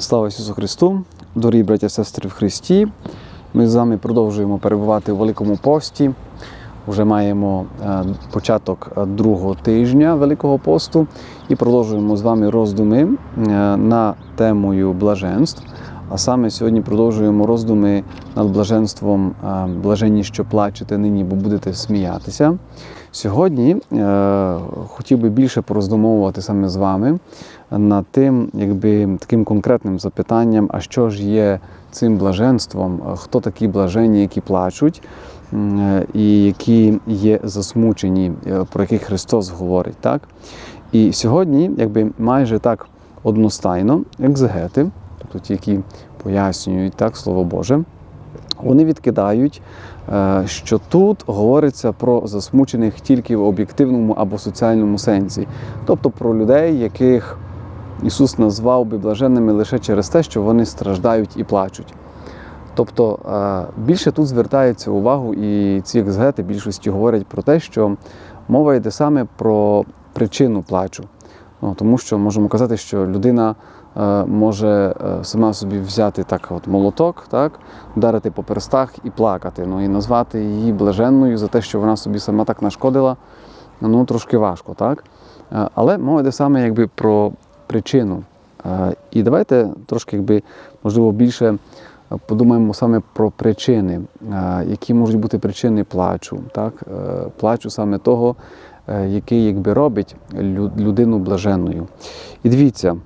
Слава Ісусу Христу! Дорогі браття і сестри в Христі. Ми з вами продовжуємо перебувати у Великому пості. Вже маємо е, початок е, другого тижня Великого посту і продовжуємо з вами роздуми е, на темою блаженств. А саме сьогодні продовжуємо роздуми над блаженством е, блаженні, що плачете нині, бо будете сміятися. Сьогодні е, хотів би більше пороздумовувати саме з вами над тим, якби таким конкретним запитанням, а що ж є цим блаженством, хто такі блаженні, які плачуть, е, і які є засмучені, е, про яких Христос говорить. Так? І сьогодні, якби майже так одностайно, екзегети, тобто ті, які пояснюють так, Слово Боже, вони відкидають, е, що тут говориться про засмучених тільки в об'єктивному або соціальному сенсі, тобто про людей, яких Ісус назвав би блаженними лише через те, що вони страждають і плачуть. Тобто е, більше тут звертається увагу, і ці екзегети більшості говорять про те, що мова йде саме про причину плачу. Ну, тому що можемо казати, що людина може е, сама собі взяти так от молоток, так, вдарити по перстах і плакати. Ну, і назвати її блаженною за те, що вона собі сама так нашкодила, ну трошки важко. так? Е, Але мова йде саме якби про причину. Е, І давайте трошки, якби, можливо, більше е, подумаємо саме про причини, е, які можуть бути причини плачу. Так? Е, Плачу саме того, е, який якби робить людину блаженною. І дивіться,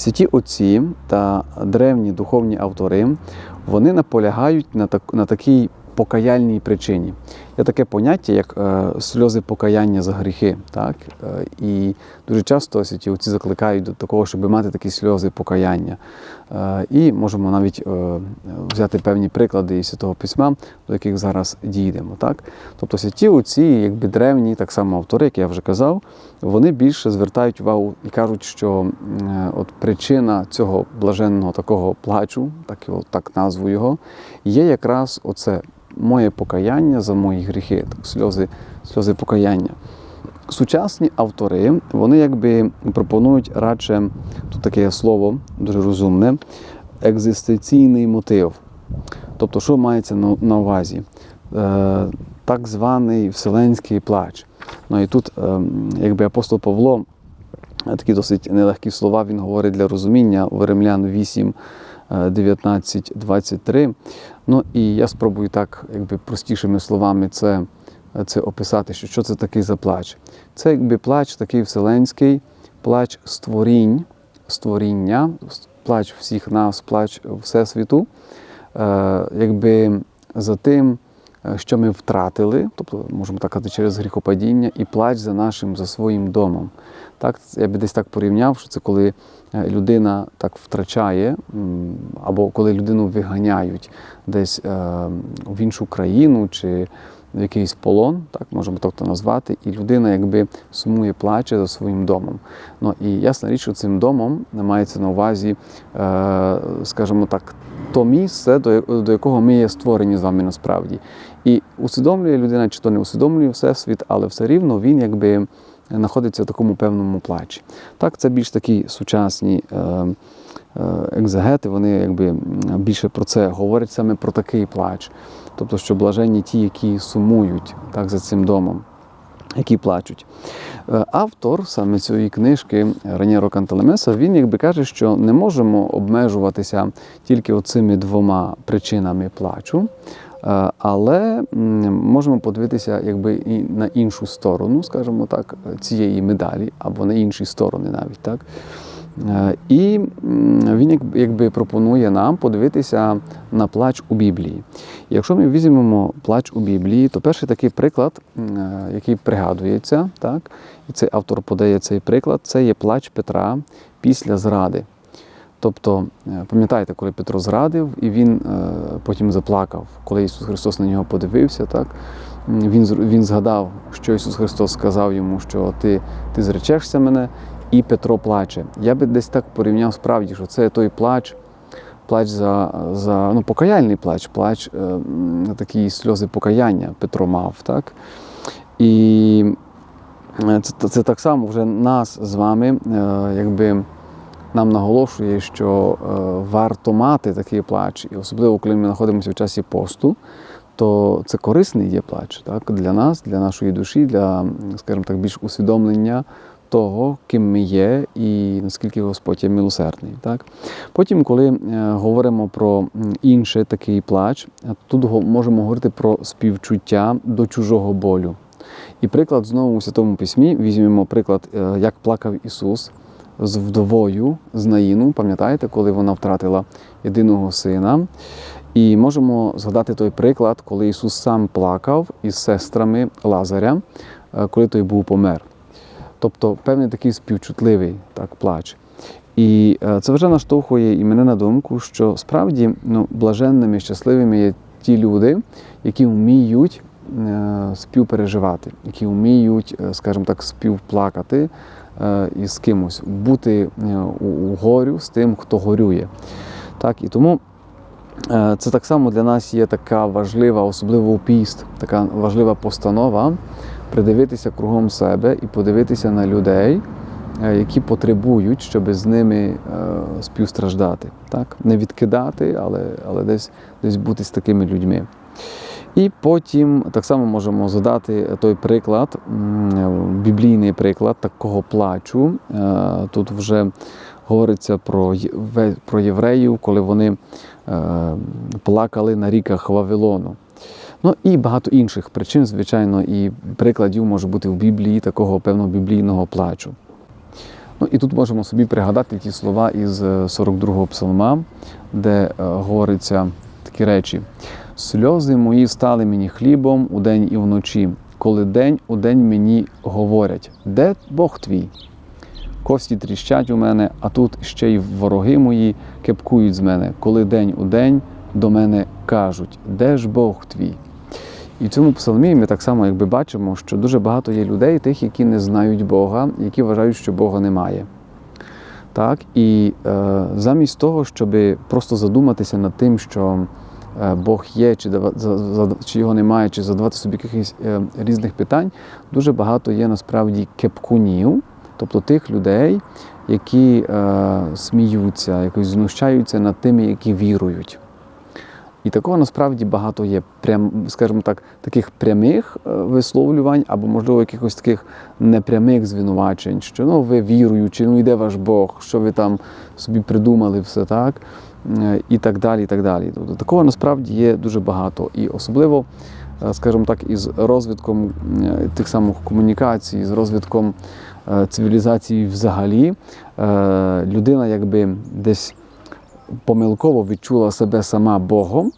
святі отці та древні духовні автори вони наполягають на, так, на такій покаяльній причині. Є таке поняття, як е, сльози покаяння за гріхи. Так? Е, і дуже часто святі отці закликають до такого, щоб мати такі сльози покаяння. Е, і можемо навіть е, взяти певні приклади із Святого Письма, до яких зараз дійдемо. Так? Тобто святі отці, якби древні, так само автори, як я вже казав, вони більше звертають увагу і кажуть, що е, от причина цього блаженного такого плачу, так його так назву його, є якраз оце моє покаяння за мої гріхи, так, сльози, сльози покаяння. Сучасні автори вони якби пропонують радше тут таке слово дуже розумне екзистенційний мотив. Тобто, що мається на, увазі? Е, так званий вселенський плач. Ну і тут, е, якби апостол Павло, е, такі досить нелегкі слова, він говорить для розуміння в Римлян 8, е, 19, 23. Ну і я спробую так, якби простішими словами це, це описати, що, що це такий за плач. Це якби плач такий вселенський, плач створінь, створіння, плач всіх нас, плач Всесвіту, е, якби за тим, е, що ми втратили, тобто можемо так казати, через гріхопадіння, і плач за нашим, за своїм домом. Так, я би десь так порівняв, що це коли е, людина так втрачає, або коли людину виганяють десь в іншу країну чи в якийсь полон, так можемо так то назвати, і людина якби сумує, плаче за своїм домом. Ну і ясна річ, що цим домом мається на увазі, е, скажімо так, то місце, до, до якого ми є створені з вами насправді. І усвідомлює людина, чи то не усвідомлює всесвіт, але все рівно він якби знаходиться в такому певному плачі. Так, це більш такі сучасні е, е, екзегети, вони якби більше про це говорять саме про такий плач. Тобто, що блаженні ті, які сумують так, за цим домом, які плачуть. Е, Автор саме цієї книжки Ранєро Канталемеса, він якби каже, що не можемо обмежуватися тільки оцими двома причинами плачу. Е, Але можемо подивитися якби і на іншу сторону, скажімо так, цієї медалі, або на інші сторони навіть так. Е, І він якби пропонує нам подивитися на плач у Біблії. І Якщо ми візьмемо плач у Біблії, то перший такий приклад, е, який пригадується, так, і цей автор подає цей приклад, це є плач Петра після зради. Тобто, е, пам'ятаєте, коли Петро зрадив, і він потім заплакав, коли Ісус Христос на нього подивився, так? він, він згадав, що Ісус Христос сказав йому, що ти, ти зречешся мене, і Петро плаче. Я би десь так порівняв справді, що це той плач, плач за, за ну, покаяльний плач, плач, е, такі сльози покаяння Петро мав. Так? І е, це, це так само вже нас з вами, е, якби нам наголошує, що е, варто мати такий плач, і особливо коли ми знаходимося в часі посту, то це корисний є плач так, для нас, для нашої душі, для, скажімо так, більш усвідомлення того, ким ми є і наскільки Господь є милосердний. Так? Потім, коли е, говоримо про інший такий плач, е, тут можемо говорити про співчуття до чужого болю. І приклад знову у Святому Письмі візьмемо приклад, е, як плакав Ісус з вдовою з Наїну, пам'ятаєте, коли вона втратила єдиного сина. І можемо згадати той приклад, коли Ісус сам плакав із сестрами Лазаря, коли той був помер. Тобто певний такий співчутливий так, плач. І е, це вже наштовхує і мене на думку, що справді ну, блаженними, щасливими є ті люди, які вміють е, співпереживати, які вміють, е, скажімо так, співплакати із кимось, бути у, горю з тим, хто горює. Так, і тому це так само для нас є така важлива, особливо у піст, така важлива постанова придивитися кругом себе і подивитися на людей, е, які потребують, щоб з ними е, співстраждати. Так? Не відкидати, але, але десь, десь бути з такими людьми. І потім так само можемо задати той приклад, біблійний приклад такого плачу. Е, Тут вже говориться про, євреїв, коли вони плакали на ріках Вавилону. Ну і багато інших причин, звичайно, і прикладів може бути в Біблії такого певного біблійного плачу. Ну і тут можемо собі пригадати ті слова із е, 42-го псалма, де е, говориться такі речі: сльози мої стали мені хлібом удень і вночі, коли день у день мені говорять, де Бог твій? Кості тріщать у мене, а тут ще й вороги мої кепкують з мене, коли день у день до мене кажуть, де ж Бог твій? І в цьому псалмі ми так само якби бачимо, що дуже багато є людей, тих, які не знають Бога, які вважають, що Бога немає. Так? І е, замість того, щоб просто задуматися над тим, що е, Бог є, чи, чи його немає, чи задавати собі якихось е, різних питань, дуже багато є насправді кепкунів, тобто тих людей, які е, сміються, якось знущаються над тими, які вірують. І такого насправді багато є, прям, скажімо так, таких прямих е, висловлювань, або, можливо, якихось таких непрямих звинувачень, що ну ви віруючи, ну йде ваш Бог, що ви там собі придумали, все так, е, і так далі. і так далі. Тобто такого насправді є дуже багато. І особливо, е, скажімо так, із розвитком тих самих комунікацій, з розвитком цивілізації взагалі, людина якби десь помилково відчула себе сама Богом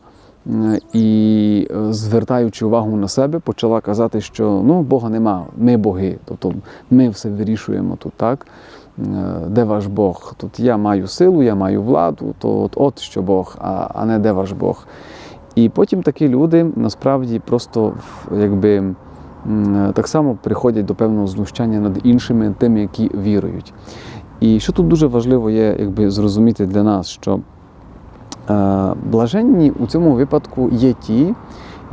е, і, е, звертаючи увагу на себе, почала казати, що ну, Бога нема, ми боги, тобто ми все вирішуємо тут, так? Е, Де ваш Бог? Тут я маю силу, я маю владу, то от, от що Бог, а, а не де ваш Бог. І потім такі люди насправді просто якби. Так само приходять до певного знущання над іншими, тими, які вірують. І що тут дуже важливо є якби, зрозуміти для нас, що е, блаженні у цьому випадку є ті,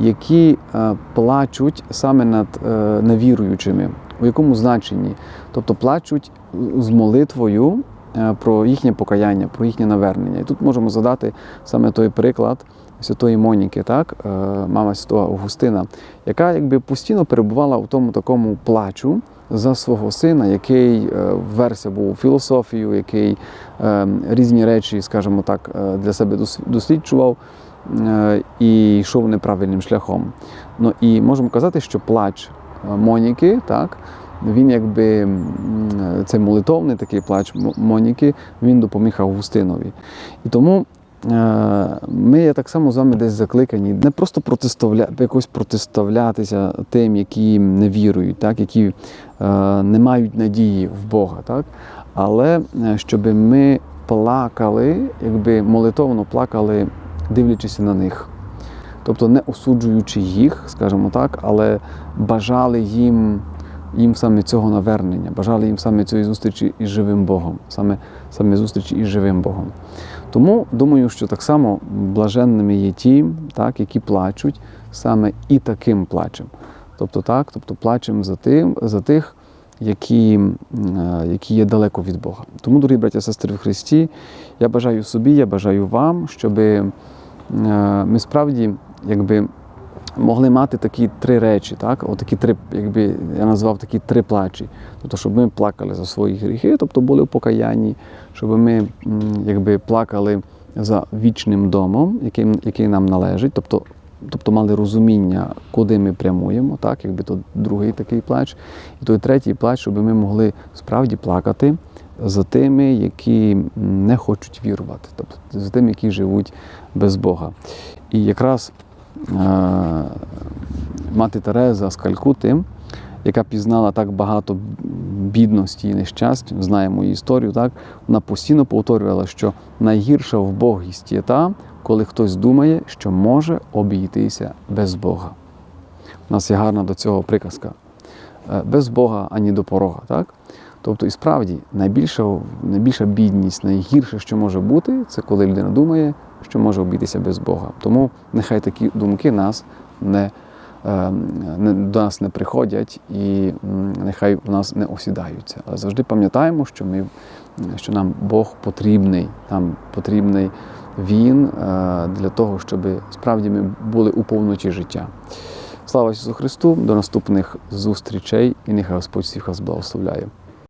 які е, плачуть саме над е, невіруючими. У якому значенні? Тобто плачуть з молитвою про їхнє покаяння, про їхнє навернення. І тут можемо задати саме той приклад святої Моніки, так, мама святого Августина, яка якби постійно перебувала у тому такому плачу за свого сина, який е, вверся був у філософію, який е, різні речі, скажімо так, е, для себе досліджував і йшов неправильним шляхом. Ну і можемо казати, що плач Моніки, так, він якби цей молитовний такий плач Моніки, він допоміг Августинові. І тому ми є так само з вами десь закликані не просто протиставля... якось протиставлятися тим, які не вірують, так, які е, не мають надії в Бога, так, але е, щоб ми плакали, якби молитовно плакали, дивлячись на них. Тобто не осуджуючи їх, скажімо так, але бажали їм, їм саме цього навернення, бажали їм саме цієї зустрічі із живим Богом, саме, саме зустрічі із живим Богом. Тому думаю, що так само блаженними є ті, так, які плачуть саме і таким плачем. Тобто так, тобто плачем за, тим, за тих, які, е, які є далеко від Бога. Тому, дорогі браття сестри в Христі, я бажаю собі, я бажаю вам, щоб ми справді якби, могли мати такі три речі, так? Отакі три, якби я назвав такі три плачі. Тобто, щоб ми плакали за свої гріхи, тобто були в покаянні, щоб ми якби, плакали за вічним домом, який, який нам належить, тобто, тобто мали розуміння, куди ми прямуємо, так? якби то другий такий плач. І той третій плач, щоб ми могли справді плакати за тими, які не хочуть вірувати, тобто за тими, які живуть без Бога. І якраз мати Тереза з Калькути, яка пізнала так багато бідності і нещасть, знаємо її історію, так вона постійно повторювала, що найгірша вбогість є та, коли хтось думає, що може обійтися без Бога. У нас є гарна до цього приказка. Е, Без Бога ані до порога. Так? Тобто, і справді найбільша, найбільша бідність, найгірше, що може бути, це коли людина думає, що може обійтися без Бога. Тому нехай такі думки нас не, е, не, до нас не приходять і нехай в нас не осідаються. Але завжди пам'ятаємо, що, ми, що нам Бог потрібний, нам потрібний Він е, для того, щоб справді ми були у повноті життя. Слава Ісусу Христу! До наступних зустрічей і нехай Господь всіх вас благословляє.